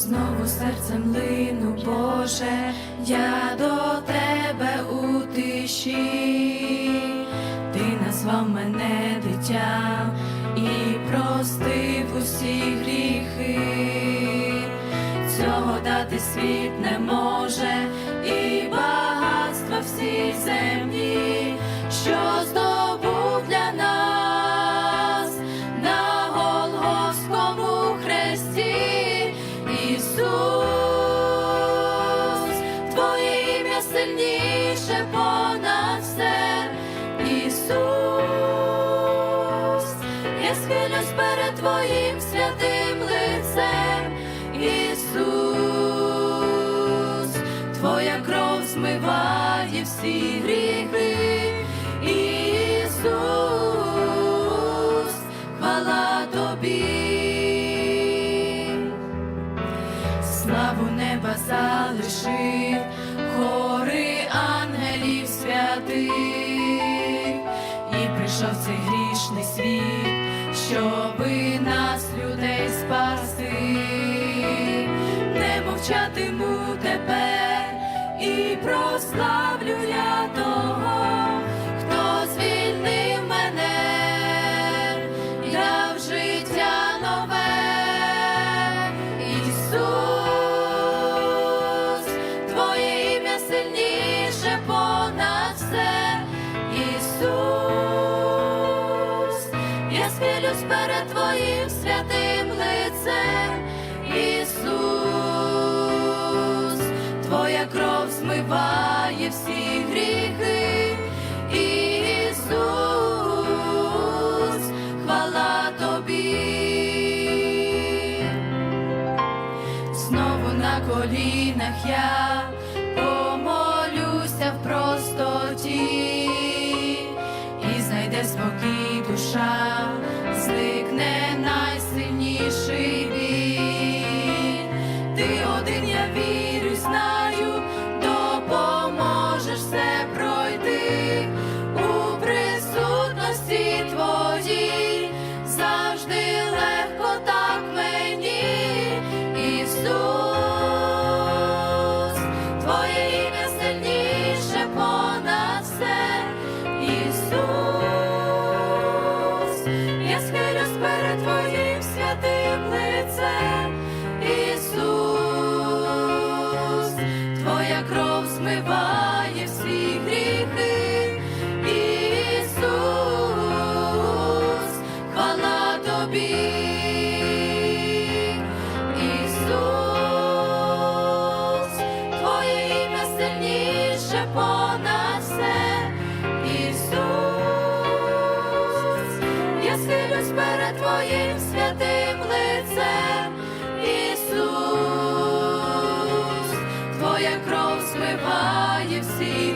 знову серцем лину, Боже, я до тебе у тиші, ти назвав мене дитям і простив усі гріхи, цього дати світ не може, і багатства всі землі, що здобув сильніше понад все, Ісус, я схилюсь перед Твоїм святим лицем, Ісус, Твоя кров змиває всі гріхи, Ісус, хвала Тобі. Славу неба залишив, і прийшов цей грішний світ, щоби нас, людей, спасти, не мовчатиму тепер і прославлю я того, я перед Твоїм святим лицем, Ісус, Твоя кров змиває всі гріхи, Ісус, хвала Тобі. Знову на колінах я помолюся в простоті, і знайде спокій душа, мене найсильніший біль, ти один я вірюсь на. Клянусь перед твоїм святим лицем, Ісус, твоя кров спиває всі.